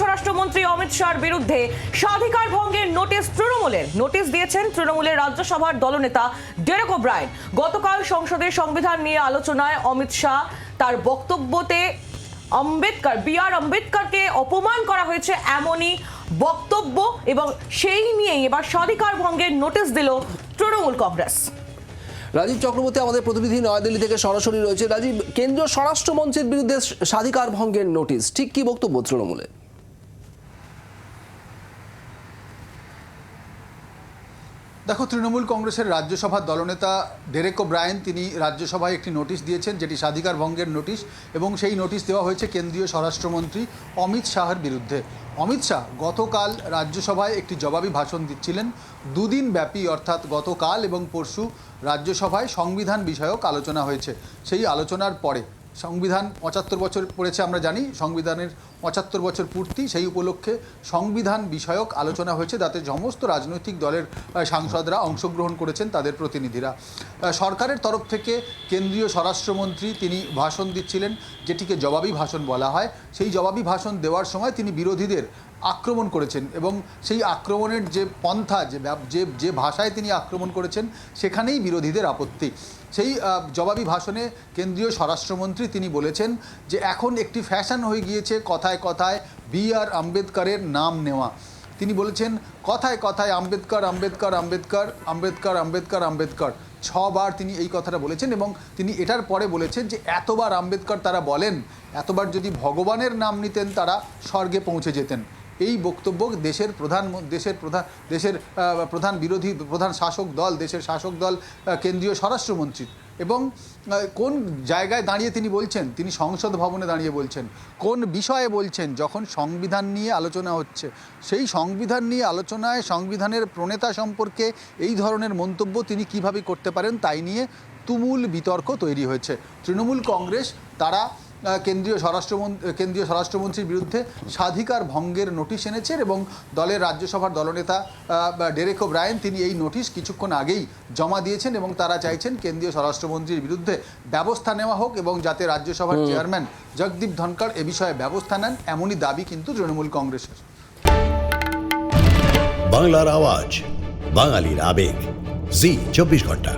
স্বরাষ্ট্রমন্ত্রী অমিত শাহর বিরুদ্ধে স্বাধিকার ভঙ্গের নোটিশ তৃণমূলের নোটিশ দিয়েছেন তৃণমূলের রাজ্যসভার দলনেতা ডেরেক ওব্রায়েন গতকাল সংসদে সংবিধান নিয়ে আলোচনায় অমিত শাহ তার বক্তব্যতে আম্বেদকর বি আর আম্বেদকরকে অপমান করা হয়েছে এমনই বক্তব্য এবং সেই নিয়েই এবার স্বাধিকার ভঙ্গের নোটিশ দিল তৃণমূল কংগ্রেস। রাজীব চক্রবর্তী, আমাদের প্রতিনিধি নয়াদিল্লি থেকে সরাসরি রয়েছে। রাজীব, কেন্দ্রীয় স্বরাষ্ট্রমন্ত্রীর বিরুদ্ধে স্বাধিকার ভঙ্গের নোটিশ, ঠিক কি বক্তব্য তৃণমূলে দেখো, তৃণমূল কংগ্রেসের রাজ্যসভার দলনেতা ডেরেক ব্রায়ন তিনি রাজ্যসভায় একটি নোটিশ দিয়েছেন, যেটি স্বাধিকার ভঙ্গের নোটিশ, এবং সেই নোটিশ দেওয়া হয়েছে কেন্দ্রীয় স্বরাষ্ট্রমন্ত্রী অমিত শাহের বিরুদ্ধে। অমিত শাহ গতকাল রাজ্যসভায় একটি জবাবি ভাষণ দিচ্ছিলেন, দুদিন ব্যাপী, অর্থাৎ গতকাল এবং পরশু রাজ্যসভায় সংবিধান বিষয়ক আলোচনা হয়েছে। সেই আলোচনার পরে সংবিধান পঁচাত্তর বছর পড়েছে আমরা জানি, সংবিধানের পঁচাত্তর বছর পূর্তি সেই উপলক্ষে সংবিধান বিষয়ক আলোচনা হয়েছে তাতে সমস্ত রাজনৈতিক দলের সাংসদরা অংশগ্রহণ করেছেন তাদের প্রতিনিধিরা। সরকারের তরফ থেকে কেন্দ্রীয় স্বরাষ্ট্রমন্ত্রী তিনি ভাষণ দিচ্ছিলেন, যেটিকে জবাবি ভাষণ বলা হয়। সেই জবাবি ভাষণ দেওয়ার সময় তিনি বিরোধীদের আক্রমণ করেছেন এবং সেই আক্রমণের যে পন্থা, যে যে যে ভাষায় তিনি আক্রমণ করেছেন, সেখানেই বিরোধীদের আপত্তি। সেই জবাবি ভাষণে কেন্দ্রীয় স্বরাষ্ট্রমন্ত্রী তিনি বলেছেন যে, এখন একটি ফ্যাশন হয়ে গিয়েছে কথায় কথায় বি আর আম্বেদকরের নাম নেওয়া। তিনি বলেছেন, কথায় কথায় আম্বেদকর আম্বেদকর আম্বেদকর আম্বেদকর আম্বেদকর আম্বেদকর। ছবার তিনি এই কথাটা বলেছেন এবং তিনি এটার পরে বলেছেন যে, এতবার আম্বেদকর তারা বলেন, এতবার যদি ভগবানের নাম নিতেন তারা স্বর্গে পৌঁছে যেতেন। এই বক্তব্য দেশের প্রধান দেশের প্রধান দেশের প্রধান বিরোধী, প্রধান শাসক দল, দেশের শাসক দল কেন্দ্রীয় স্বরাষ্ট্রমন্ত্রী এবং কোন জায়গায় দাঁড়িয়ে তিনি বলছেন? তিনি সংসদ ভবনে দাঁড়িয়ে বলছেন। কোন বিষয়ে বলছেন? যখন সংবিধান নিয়ে আলোচনা হচ্ছে। সেই সংবিধান নিয়ে আলোচনায় সংবিধানের প্রণেতা সম্পর্কে এই ধরনের মন্তব্য তিনি কীভাবে করতে পারেন তাই নিয়ে তুমুল বিতর্ক তৈরি হয়েছে। তৃণমূল কংগ্রেস, তারা কেন্দ্রীয় স্বরাষ্ট্রমন্ত্রী কেন্দ্রীয় স্বরাষ্ট্রমন্ত্রীর বিরুদ্ধে স্বাধিকার ভঙ্গের নোটিশ এনেছেন এবং দলের রাজ্যসভার দলনেতা ডেরেক ব্রায়ন তিনি এই নোটিশ কিছুক্ষণ আগেই জমা দিয়েছেন এবং তারা চাইছেন কেন্দ্রীয় স্বরাষ্ট্রমন্ত্রীর বিরুদ্ধে ব্যবস্থা নেওয়া হোক এবং যাতে রাজ্যসভার চেয়ারম্যান জগদীপ ধনকর এ বিষয়ে ব্যবস্থা নেন এমনই দাবি কিন্তু তৃণমূল কংগ্রেসের। বাংলার আওয়াজ বাঙালির আবেগ জি চব্বিশ ঘণ্টা।